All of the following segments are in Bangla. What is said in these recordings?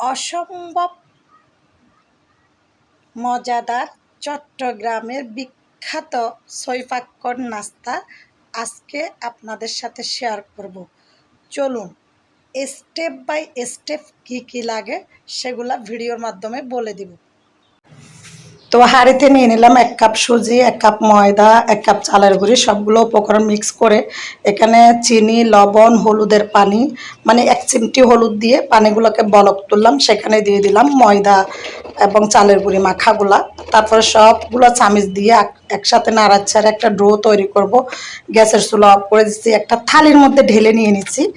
অসম্ভব মজাদার চট্টগ্রামের বিখ্যাত সৈফাক্কর নাস্তা আজকে আপনাদের সাথে শেয়ার করব। চলুন স্টেপ বাই স্টেপ কী কী লাগে সেগুলা ভিডিওর মাধ্যমে বলে দিব। তো হাঁড়িতে নিয়ে নিলাম এক কাপ সুজি, এক কাপ ময়দা, এক কাপ চালের গুঁড়ি, সবগুলো উপকরণ মিক্স করে এখানে চিনি, লবণ, হলুদের পানি মানে এক চিমটি হলুদ দিয়ে পানিগুলোকে বলক তুললাম, সেখানে দিয়ে দিলাম ময়দা এবং চালের গুঁড়ি মাখাগুলা। তারপরে সবগুলো চামিচ দিয়ে এক- একসাথে নাড়াচ্ছাড়া একটা ড্রো তৈরি করব। গ্যাসের চুলা অফ করে দিচ্ছি, একটা থালির মধ্যে ঢেলে নিয়ে নিচ্ছি।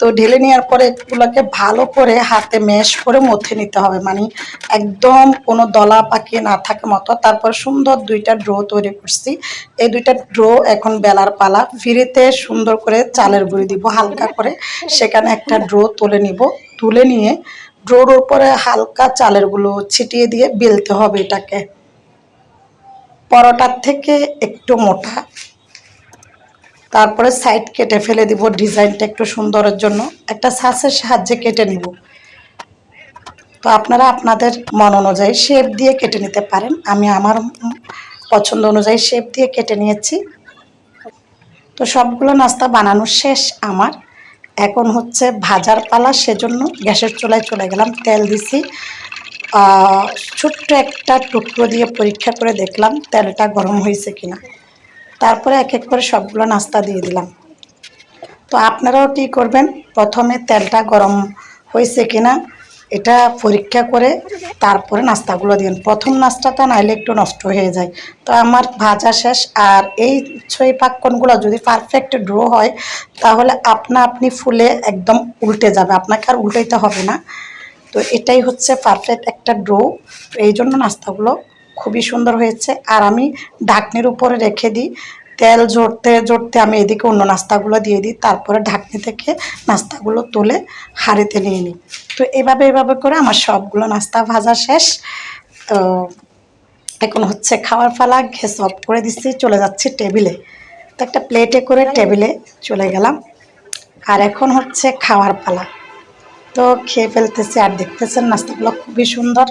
তো ঢেলে নেওয়ার পরে এগুলোকে ভালো করে হাতে ম্যাশ করে মথে নিতে হবে। মানে একদম কোনো দলা পাকিয়ে না থাকে মতো। তারপর সুন্দর দুইটা ড্রো তৈরি করছি। এই দুইটা ড্রো এখন বেলার পালা। ফিরিতে সুন্দর করে চালের গুঁড়ি দিব হালকা করে। সেখানে একটা ড্রো তুলে নিব। তুলে নিয়ে ড্রোর উপরে হালকা চালেরগুলো ছিটিয়ে দিয়ে বেলতে হবে এটাকে। পরোটার থেকে একটু মোটা। তারপরে সাইড কেটে ফেলে দিব ডিজাইনটা একটু সুন্দরের জন্য। একটা সাসের সাহায্যে কেটে নিব। তো আপনারা আপনাদের মন অনুযায়ী শেপ দিয়ে কেটে নিতে পারেন। আমি আমার পছন্দ অনুযায়ী শেপ দিয়ে কেটে নিয়েছি। তো সবগুলো নাস্তা বানানো শেষ আমার। এখন হচ্ছে ভাজার পালা, সেজন্য গ্যাসের চুলায় চলে গেলাম, তেল দিছি। ছোট্ট একটা টুকরো দিয়ে পরীক্ষা করে দেখলাম তেলটা গরম হয়েছে কিনা। তারপরে এক এক করে সবগুলো নাস্তা দিয়ে দিলাম। তো আপনারাও কী করবেন? প্রথমে তেলটা গরম হয়েছে কিনা এটা পরীক্ষা করে তারপরে নাস্তাগুলো দিন প্রথম নাস্তাটা নাইলে একটু নষ্ট হয়ে যায়। তো আমার ভাজা শেষ। আর এই ছই পাক্কনগুলো যদি পারফেক্ট ড্রো হয়, তাহলে আপনা আপনি ফুলে একদম উল্টে যাবে। আপনাকে আর উল্টাইতে হবে না। তো এটাই হচ্ছে পারফেক্ট একটা ড্রো। এই জন্য নাস্তাগুলো খুবই সুন্দর হয়েছে। আর আমি ঢাকনির উপরে রেখে দিই। তেল জড়তে জড়তে আমি এদিকে অন্য নাস্তাগুলো দিয়ে দিই। তারপরে ঢাকনি থেকে নাস্তাগুলো তুলে হাঁড়িতে নিয়ে নিই। তো এভাবে এভাবে করে আমার সবগুলো নাস্তা ভাজা শেষ। তো এখন হচ্ছে খাওয়ার পালা, গ্যাস অফ করে দিচ্ছি, চলে যাচ্ছি টেবিলে। তো একটা প্লেটে করে টেবিলে চলে গেলাম। আর এখন হচ্ছে খাওয়ার পালা। তো খেয়ে ফেলতেছি আর দেখতেছেন নাস্তাগুলো খুবই সুন্দর।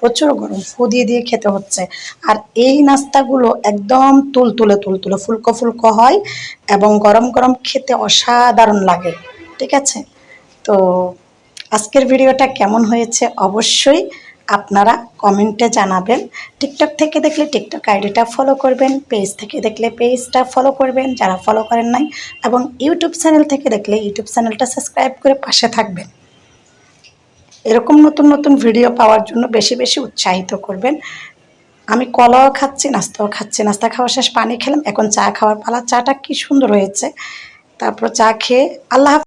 প্রচুর গরম, ফু দিয়ে দিয়ে খেতে হচ্ছে। আর এই নাস্তাগুলো একদম তুলতুলে তুলতুলে, ফুলকো ফুলকো হয় এবং গরম গরম খেতে অসাধারণ লাগে, ঠিক আছে? তো আজকের ভিডিওটা কেমন হয়েছে অবশ্যই আপনারা কমেন্টে জানাবেন। টিকটক থেকে দেখলে টিকটক আইডিটা ফলো করবেন, পেজ থেকে দেখলে পেজটা ফলো করবেন, যারা ফলো করেন নাই, এবং ইউটিউব চ্যানেল থেকে দেখলে ইউটিউব চ্যানেলটা সাবস্ক্রাইব করে পাশে থাকবেন। এরকম নতুন নতুন ভিডিও পাওয়ার জন্য বেশি বেশি উৎসাহিত করবেন। আমি কলাও খাচ্ছি, নাস্তাও খাচ্ছি। নাস্তা খাওয়া শেষ, পানি খেলাম। এখন চা খাওয়ার পালা। চাটা কি সুন্দর হয়েছে। তারপর চা খেয়ে আল্লাহ।